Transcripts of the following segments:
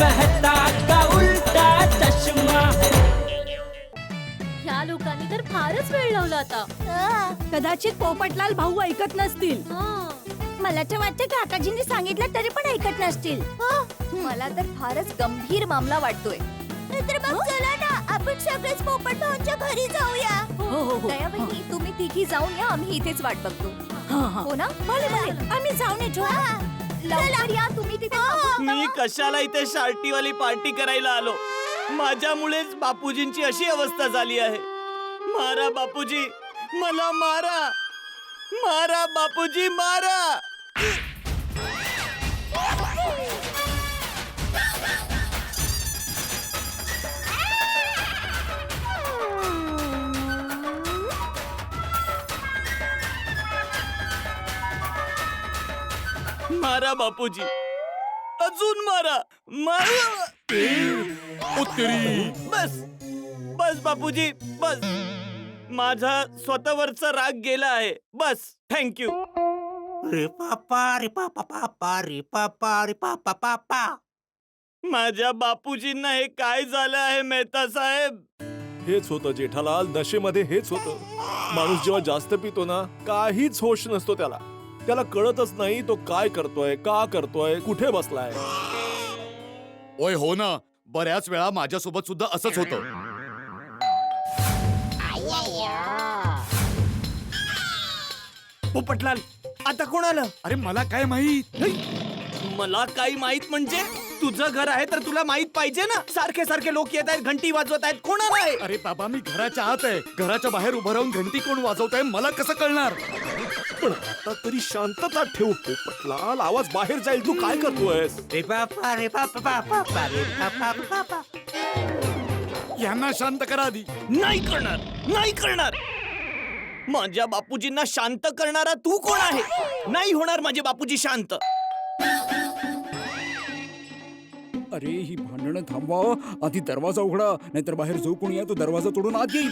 मेहता का उल्टा चष्मा. या लोकांनी तर फारच वेळ लावला आता. कदाचित पोपटलाल भाऊ ऐकत नसतील. मला तर वाटतं काकाजींनी सांगितलं तरी पण ऐकत नसतील. मला तर फारच गंभीर मामला वाटतोय. तर मग चला ना आपण सगळेच पोपट भाऊंच्या घरी जाऊया. हो हो हो. तुम्ही तिघी जाऊन या आम्ही इथेच वाट बघतो. हा, हा. हो ना? भले भले आम्ही जाऊन येतो. लवकर या तुम्ही तिथे थांबू मी. कशाला इथे शार्टीवाली पार्टी करायला आलो? माझ्यामुळेच बापूजींची अशी अवस्था झाली आहे. मारा बापूजी मला मारा. मारा बापूजी मारा. मारा बापूजी. अजून मारा. मारा. बस. बस बापूजी बस. माझा स्वतःवरचा राग गेला आहे. बस. थँक्यू रे पापा रे पापा पापा रे पापा रे पापा पापा. माझ्या बापूजींना हे काय झालं आहे मेहता साहेब? हेच होतं जेठालाल. नशेमध्ये हेच होतं. माणूस जेव्हा जास्त पितो ना काहीच होश नसतो त्याला. त्याला कळतच नाही तो काय करतोय का करतोय कुठे बसलाय. ओय हो ना. बऱ्याच वेळा माझ्यासोबत सुद्धा असंच होतं. पोपटलाल आता कोण आलं? अरे मला काय माहीत? मला काही माहीत म्हणजे तुझं घर आहे तर तुला माहीत पाहिजे ना. सारखे सारखे लोक येत आहेत घंटी वाजवत आहेत कोण आलं आहे अरे बाबा मी घराच्या आत आहे. घराच्या बाहेर उभं राहून घंटी कोण वाजवत आहे मला कसं कळणार? पण आता तरी शांतता ठेव पोपटलाल आवाज बाहेर जाईल. तू काय करतोयस? रे पापा रे पापा पापा रे पापा पापा यांना शांत करा आधी. नाही करणार नाही करणार. माझ्या बापूजींना शांत करणारा तू कोण आहे? नाही होणार माझे बापूजी शांत. अरे ही भांडणं थांबवा. आधी दरवाजा उघडा नाहीतर बाहेर जो कोणी आहे तो दरवाजा तोडून आत येईल.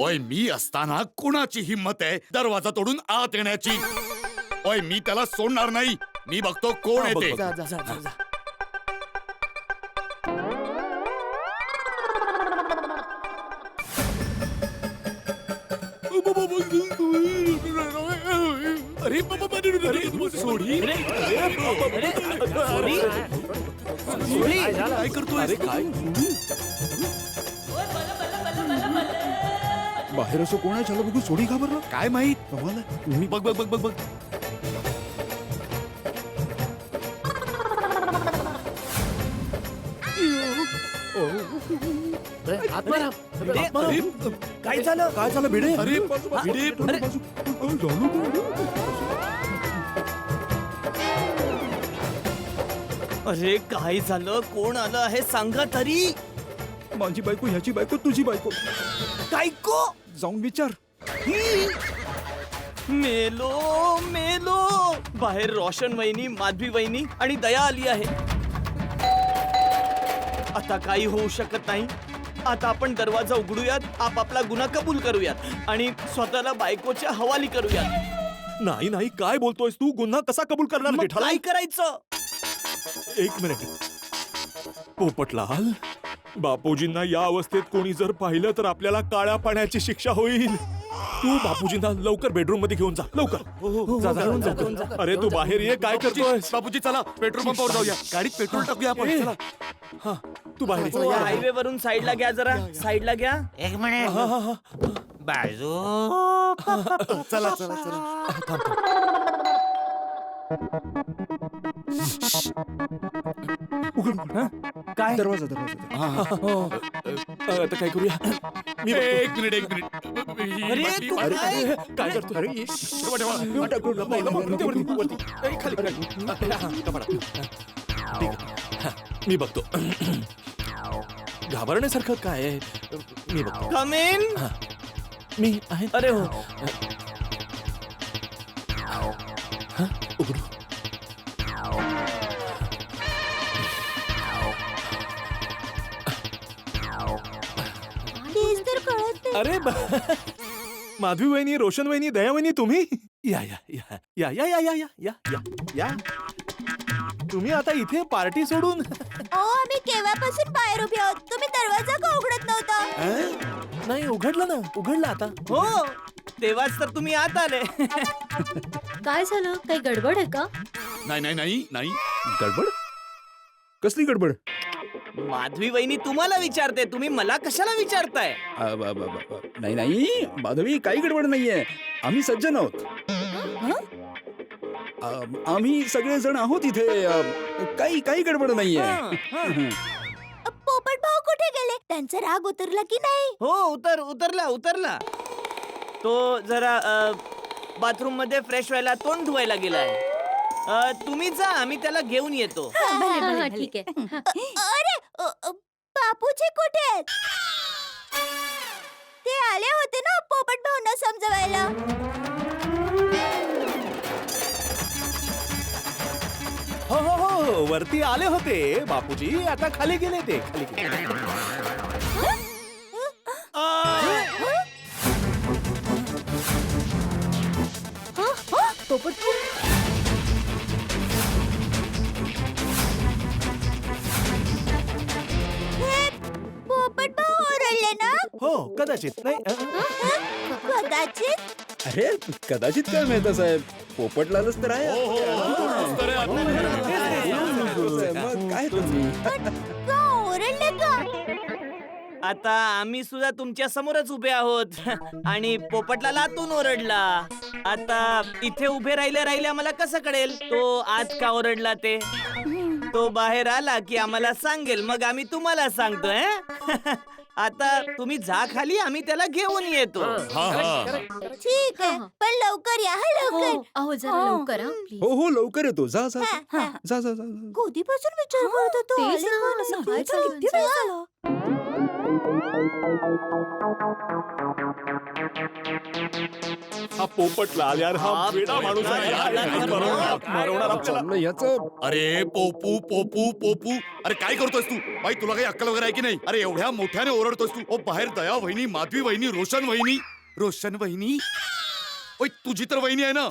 ओय मी असताना कुणाची हिंमत आहे दरवाजा तोडून आत येण्याची ओय मी त्याला सोडणार नाही मी बघतो कोण हा, येते बघ. जा, जा, जा, जा, जा. अरे बाबा, अरे, सोडी काय करतोय अरे काय बाहेर असं कोण आहे? चला बघू सोडी घाबरला काय माहीत? आहे. मी बघ बघ बघ बघ बघ. काय झालं? काय झालं भिडे? अरे भिडे झालं काय? अरे काय झालं? कोण आलं आहे? सांगा तरी. माझी बायको ह्याची बायको तुझी बायको. कायको जाऊन विचार. मेलो मेलो! बाहेर रोशन वहिनी माधवी वहिनी आणि दया आली आहे. आता काही होऊ शकत नाही. आता आपण दरवाजा उघडूयात आपापला गुन्हा कबूल करूयात आणि स्वतःला बायकोच्या हवाली करूयात. नाही नाही काय बोलतोयस तू? गुन्हा कसा कबूल करणार मग जेठालाल? काय करायचं? एक मिनिट. पोपटलाल? बापूजींना या अवस्थेत कोणी जर पाहिलं तर आपल्याला काळ्या पाण्याची शिक्षा होईल तू बापूजींना लवकर बेडरूममध्ये घेऊन जा लवकर जा, जा, घेऊन जा, लवकर. घेऊन जा. अरे तू बाहेर ये काय करतोयस बापूजी चला पेट्रोल पंपावर जाऊया गाडीत पेट्रोल टाकूया आपण. चला. हा तू बाहेर ये. हो, हायवे वरून साईडला घ्या जरा साईडला घ्या एक मिनिट. बाजू चला चला चला उघड उघड हा? काय दरवाजा दरवाजा. अ, आता काय करूया मी बघतो. एक मिनिट एक मिनिट अरे, तू अरे, काय? अरे, काय करतो अरे ठेवा, ठेवा. नाही, नाही, वरती, वरती, वरती. ए, खाली, खाली. हा, हा, कपाडात. ठीक आहे. हा, मी बघतो घाबरण्यासारखं काय आहे मी बघतो कम इन मी आहे अरे हो हा, अरे ब- माधवी वहिनी रोशन वहिनी दया वहिनी तुम्ही या या या या या या या या या या तुम्ही आता इथे पार्टी सोडून ओ आम्ही केव्हापासून बाहेर उभे आहोत तुम्ही दरवाजा का उघडत नव्हता नाही उघडलं ना उघडलं आता हो तेव्हाच तर तुम्ही आत आले काय झालं काही गडबड आहे का नाही नाही नाही नाही गडबड कसली गडबड माधवी वहिनी तुम्हाला विचारते तुम्ही मला कशाला विचारताय? अ, ब- ब- ब- ब- नाही नाही माधवी काही गडबड नाहीये. आम्ही सज्जन आहोत. आम्ही सगळे जण आहोत इथे. काही काही गडबड नाहीये. हं, हं. पोपट भाऊ कुठे गेले? त्यांचा राग उतरला की नाही? हो उतर उतरला उतरला. तो जरा बाथरूममध्ये फ्रेश व्हायला तोंड धुवायला गेलाय. अ, तुम्ही जा आम्ही त्याला घेऊन येतो. हा, हा, ठीक आहे. अरे बापूजी कुठे आहेत ते आले होते ना पोपट भाऊंना समजवायला हो हो हो वरती आले होते बापूजी आता खाली गेले ते खाली गेले पोपट ना? हो कदाचित नाही अ, अ, कदाचित? अरे कदाचित काय माहीत साहेब? पोपटलालच तर आहे. हो, हो, हो. मग काय तुम्ही? का ओरडले का? आता आम्ही सुद्धा तुमच्या समोरच उभे आहोत. आणि पोपटला लातून ओरडला. आता इथे उभे राहिले राहिले आम्हाला कसं कळेल? तो आज का ओरडला ते? तो बाहेर आला की आम्हाला सांगेल. मग आम्ही तुम्हाला सांगतोय हं? आता तुम्ही जा खाली आम्ही त्याला घेऊन येतो हा हा ठीक आहे हा. पण लवकर या हा हो लवकर अहो जरा हो. लवकर हा प्लीज हो हो लवकर येतो जा जा हा, जा हा. जा जा जा, जा. कधीपासून विचार करत होतो तेच आले ना, का नाही? सांगायचं किती वेळ. झाला? हा पोपटला यार हा वेडा माणूस आहे. यार, मरवणार- मरवणार काय आपल्याला. चाललंय याचं अरे पोपू पोपू पोपू. अरे काय करतोयस तू? बाई तुला काही अक्कल वगैरे आहे की नाही? अरे एवढ्या मोठ्याने ओरडतोयस तू. ओ बाहेर दया वहिनी माधवी वहिनी रोशन वहिनी. रोशन वहिनी? ओय तुझी तर वहिनी आहे ना?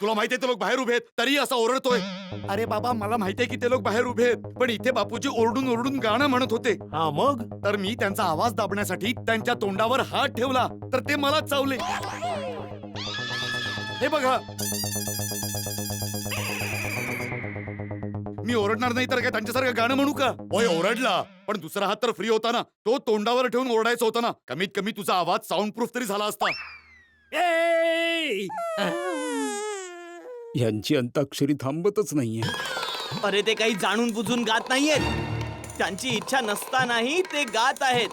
तुला माहिती आहे ते लोक बाहेर उभे आहेत. तरी असा ओरडतोय. अरे बाबा मला माहिती आहे की ते लोक बाहेर उभे आहेत. पण इथे बापूजी ओरडून ओरडून गाणं म्हणत होते. हा मग? तर मी त्यांचा आवाज दाबण्यासाठी त्यांच्या तोंडावर हात ठेवला. तर ते मला चावले. हे बघा. मी ओरडणार नाही तर काय त्यांच्यासारखं गाणं म्हणू का? होय ओरडला. पण दुसरा हात तर फ्री होता ना. तो तोंडावर ठेवून ओरडायचा होता ना. कमीत कमी तुझा आवाज साऊंड प्रूफ तरी झाला असता. यांची अंताक्षरी थांबतच नाहीये. अरे ते काही जाणून बुजून गात नाहीयेत. त्यांची इच्छा नसतानाही ते गात आहेत.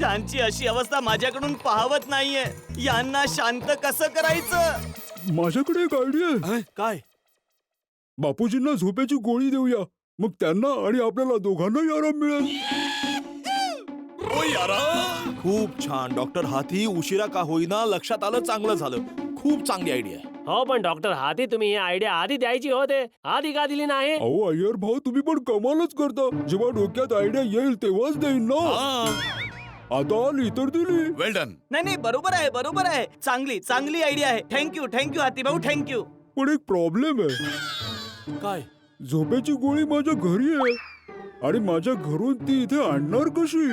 त्यांची अशी अवस्था माझ्याकडून पाहवत नाहीये. यांना शांत कसं करायचं? माझ्याकडे एक आयडिया आहे. काय? बापूजींना झोपेची गोळी देऊया. मग त्यांना आणि आपल्याला दोघांनाही आराम मिळेल. खूप छान. डॉक्टर हाती उशिरा का होईना लक्षात आलं चांगलं झालं. खूप चांगली आयडिया आहे. हो पण डॉक्टर हाती तुम्ही ही आयडिया आधी द्यायची होते. आधी का दिली नाही? अहो अय्यर भाऊ तुम्ही पण कमालच करता. जेव्हा डोक्यात आयडिया येईल तेव्हाच देईन ना. आता आली तर दिली. वेल डन नाही नाही बरोबर आहे बरोबर आहे. चांगली चांगली आयडिया आहे. थँक्यू थँक्यू हातीभाऊ थँक्यू पण एक प्रॉब्लेम आहे. काय? झोपेची गोळी माझ्या घरी आहे. आणि माझ्या घरून ती इथे आणणार कशी?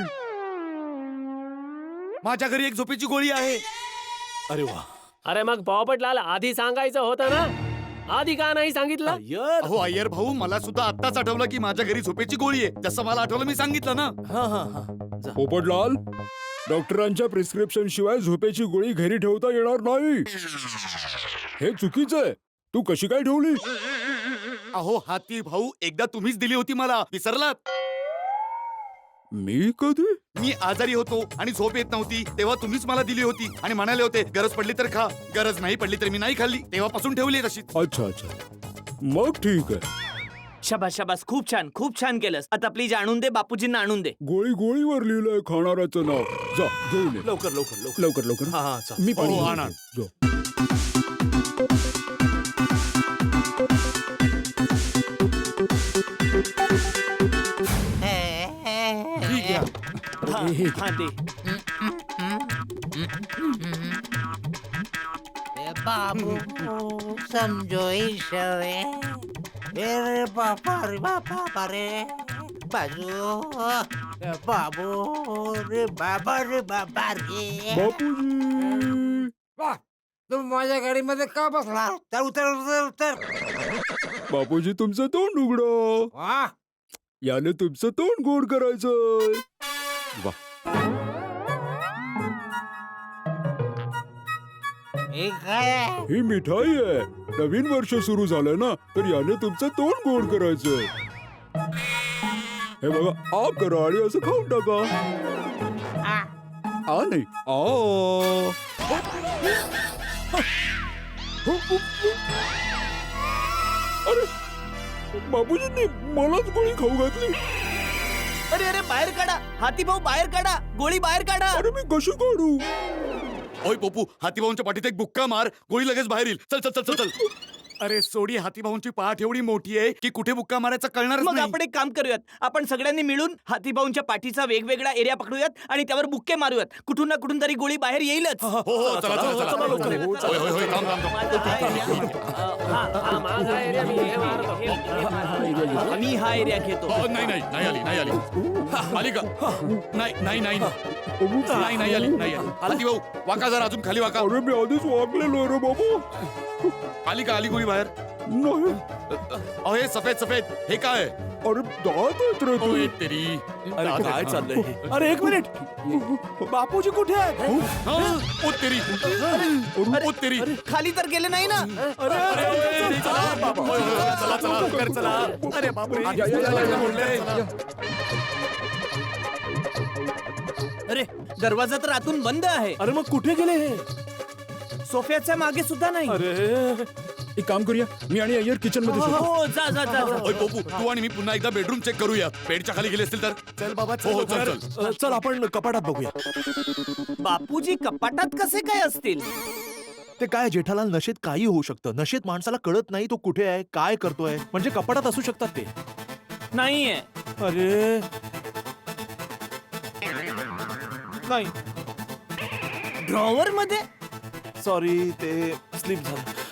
माझ्या घरी एक झोपेची गोळी आहे. अरे वा. अरे मग पोपटलाल आधी सांगायचं होतं ना? आधी का नाही सांगितलं? अय्यर. अहो अय्यर भाऊ मला सुद्धा आत्ताच आठवलं की माझ्या घरी झोपेची गोळी आहे. जसं मला आठवलं मी सांगितलं ना. हा हा हा. पोपटलाल डॉक्टरांच्या प्रिस्क्रिप्शन शिवाय झोपेची गोळी घरी ठेवता येणार नाही. हे चुकीचं आहे. तू कशी काय ठेवली? अहो हाती भाऊ एकदा तुम्हीच दिली होती मला. विसरलात? मी कधी? मी आजारी होतो आणि झोप येत नव्हती तेव्हा तुम्हीच मला दिली होती आणि म्हणाले होते गरज पडली तर खा गरज नाही पडली तर मी नाही खाल्ली. तेव्हापासून ठेवली तशीच. अच्छा अच्छा. मग ठीक आहे. शबास शबास. खूप छान खूप छान केलंस. आता प्लीज आणून दे बापूजींना आणून दे. गोळी गोळीवर लिहिलंय खाणाऱ्याचं नाव. जा घेऊन ये. लवकर लवकर लवकर. लवकर लवकर. हा हा. मी पाणी हो, घेऊन आणा. येतो. जा. हा, हा दे बाबू समजो ईश्वरे रे बापा रे बापा रे बाजू बाबू रे बाबा रे बाबा रे बापूजी तू माझ्या गाडीमध्ये का बसला तर उतर उतर उतर बापूजी तुमचं तोंड उघडा वा याने तुमचं तोंड गोड करायचं हे काय आहे? ही मिठाई आहे. नवीन वर्ष सुरू झालं ना तर याने तुमचं तोंड गोड करायचं हे बघा आ करा आणि असं खाऊन टाका. आ, आ नाही. आ. अरे बापूजींनी मलाच गोळी खाऊ घातली. अरे अरे बाहेर काढा. हाती भाऊ बाहेर काढा. गोळी बाहेर काढा. अरे मी कशी काढू? ओय पोपू हातीभाऊंच्या पाठीत एक बुक्का मार. गोळी लगेच बाहेर येईल. चल चल चल चल चल. अरे सोडी हातीभाऊंची पाठ एवढी मोठी आहे की कुठे बुक्का मारायचं कळणार मग आपण एक काम करूयात. आपण सगळ्यांनी मिळून हातीभाऊंच्या पाठीचा वेगवेगळा एरिया पकडूयात आणि त्यावर बुक्के मारूयात. कुठून ना कुठून तरी गोळी बाहेर येईलच. हो हो हा. हा, हा, मी हे. हे- हे हा एरिया घेतो. हो, नाही नाही नाही आली नाही आली. आली का नाही नाही नाही नाही. नाही आली नाही आली. हाती भाऊ वाका जरा अजून खाली वाका. अरे मी आधीच वागलेलो रे बाबू. आली का आली गोळी बाहेर. नाही. अहो हे सफेद सफेद. हे काय? अरे दात आहेत रे ओ तू. तेरी. अरे काय चाललंय? हे? अरे एक मिनिट. बापूजी कुठे आहेत? हा, ओ तेरी. ओ तेरी. अरे, खाली तर गेले नाही ना? अरे अरे, चला, होय, होय, होय, चला चला लवकर चला. अरे बापरे. या, या, या, या, मोडलंय. या. अरे दरवाजा तर आतून बंद आहे. अरे मग कुठे गेले हे? सोफ्याच्या मागे सुद्धा नाही. अरे. एक काम करूया मी आणि अय्यर किचनमध्ये हो, जातो. हो जा जा जा जा. ओय पोपू तू आणि मी पुन्हा एकदा बेडरूम चेक करूया. बेडच्या खाली गेले असतील तर? चल बाबा हो हो चल चल अ, चल आपण कपाटात बघूया. बापूजी कपाटात कसे काय असतील? ते काय जेठालाल नशेत काही होऊ शकतं. नशेत माणसाला कळत नाही तो कुठे आहे काय करतोय. म्हणजे कपाटात असू शकतात ते. नाहीये. अरे. नाही. ड्रॉवर मध्ये? सॉरी ते स्लिप झालं.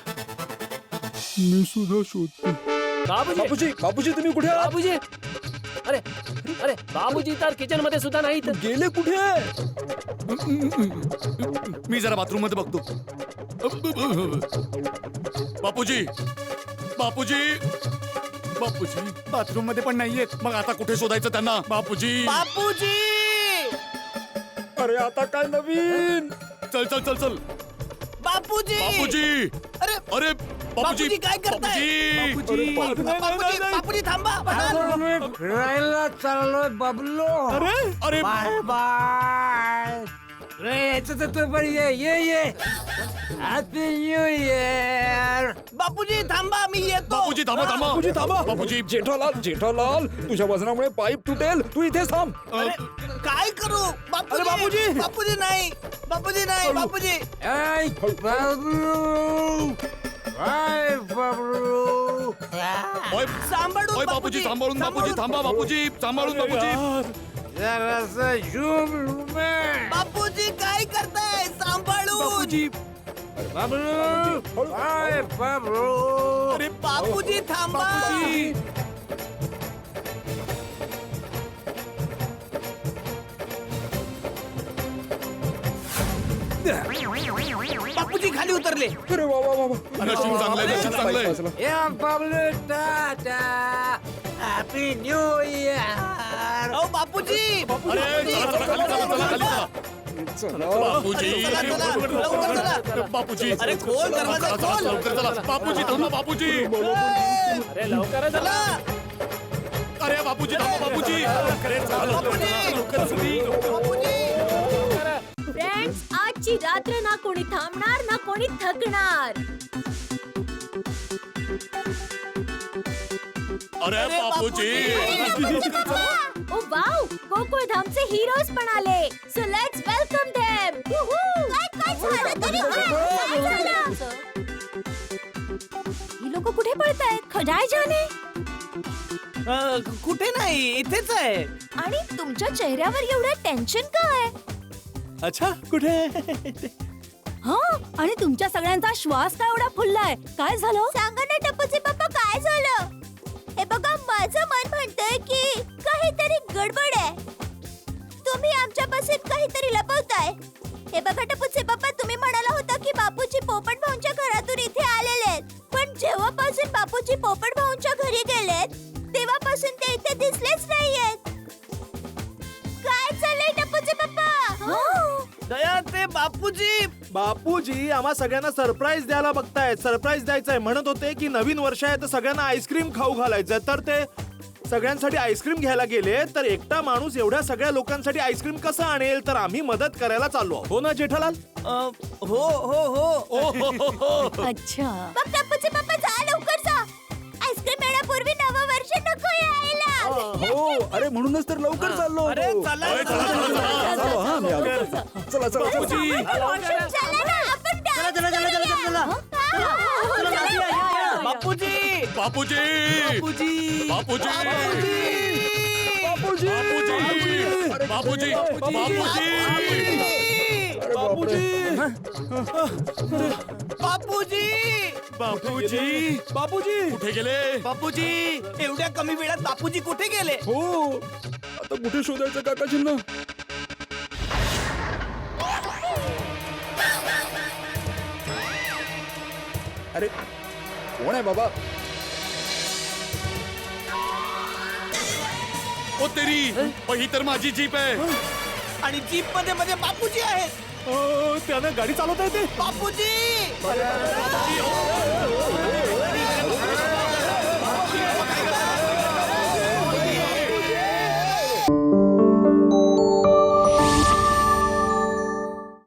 मी सुद्धा शोधतो. बाबूजी! बापूजी बापूजी तुम्ही कुठे आहात? बाबूजी! अरे अरे बाबूजी तर किचनमध्ये सुद्धा नाहीत. गेले कुठे? मी जरा बाथरूममध्ये बघतो. बापूजी बापूजी बापूजी बाथरूममध्ये पण नाहीयेत. मग आता कुठे शोधायचं त्यांना? बापूजी! बापूजी! अरे आता काय नवीन? चल चल चल चल. बापूजी! बापूजी! अरे! अरे बापूजी काय करताय? बापूजी. बापूजी. बापूजी थांबा. मी फिरायला चाललोय बबलो. अरे अरे बाय बाय. रे याचं तर तू पण ये ये ये. हॅपी न्यू इयर बापूजी थांबा मी येतो. बापूजी थांबा थांबा. बापूजी थांबा. बापूजी जेठालाल जेठालाल तुझ्या वजनामुळे पाईप तुटेल. तू इथेच थांब. काय करू? बापूजी अरे बापूजी! बापूजी नाही. बापूजी नाही बापूजी. बबलू. बाय बबलू ओय सांभाळून ओय बापूजी सांभाळून बापूजी. थांबा बापूजी. सांभाळून बापूजी. जरासा झूम लुमे बापूजी काय करताय? सांभाळून. अरे बापूजी थांबा. बापूजी. बापूजी खाली उतरले. अरे वा वा वा वा. नशीब चांगलंय नशीब चांगलंय या बबलू टाटा. हॅपी न्यू इयर अहो बापूजी. अरे चला चला खाली चला चला खाली चला. चला. बापूजी. चला, चला, लवकर चला. बापूजी. अरे खोल दरवाजा चला, चला, खोल. लवकर चला. बापूजी थांबा बापूजी. अरे लवकर चला. चला. अरे बापूजी थांबा बापूजी. अरे चला, लवकर चला, लवकर चला. फ्रेंड्स आजची रात्र ना कोणी थांबणार ना कोणी थकणार. अरे बापूजी. ओ वाव गोकुळ धामचे हिरोज पण आले. सो लेट्स वेलकम देम काय काय झालं? तरी काय झालं? ही लोक कुठे पळतायत? खजाय जाने. अ, कुठे नाही इथेच आहे. आणि तुमच्या चेहऱ्यावर एवढं टेन्शन काय अच्छा कुठे हा आणि तुमच्या सगळ्यांचा श्वास काय एवढा फुललाय? काय झालं? सांगा ना टप्पूचे पप्पा काय झालं? हे बघा माझं मन म्हणतंय की काहीतरी गडबड आहे. तुम्ही आमच्यापासून काहीतरी लपवताय. हे बघा टपूचे पप्पा तुम्ही म्हणाला होता की बापूजी पोपट भाऊंच्या घरातून इथे आलेले आहेत. पण जेव्हापासून बापूजी पोपट भाऊंच्या घरी गेलेत तेव्हापासून ते इथे दिसलेच नाहीयेत. बापूजी! बापूजी आम्हा सगळ्यांना सरप्राईज द्यायला बघतायत. सरप्राईज द्यायचंय. म्हणत होते की नवीन वर्ष आहे तर सगळ्यांना आईस्क्रीम खाऊ घालायचं तर ते सगळ्यांसाठी आईस्क्रीम घ्यायला गेले तर एकटा माणूस एवढ्या सगळ्या लोकांसाठी आईस्क्रीम कसं आणेल? तर आम्ही मदत करायला चाललो आहोत. हो ना जेठालाल? हो हो हो. हो हो हो. अच्छा. मग टपूचे पप्पा जा लवकर जा. आईस्क्रीम येण्यापूर्वी नवं वर्ष नको यायला. हो अरे म्हणूनच तर लवकर चाललो अरे होतो. चला अरे, चला. चालो हा. चला चला चला. चला ना आपण चला चला चला चला चला बापूजी बापूजी बापूजी बापूजी बापूजी बापूजी बापूजी बापूजी बापूजी बापूजी बापूजी कुठे गेले बापूजी एवढ्या कमी वेळात बापूजी कुठे गेले हो आता कुठे शोधायचं काकाजींना अरे कोण आहे बाबा ओ तेरी ओ, ही तर माझी जीप आहे आणि जीपमध्ये मध्ये बापूजी आहेत अ, त्यानं गाडी चालवता येते बापूजी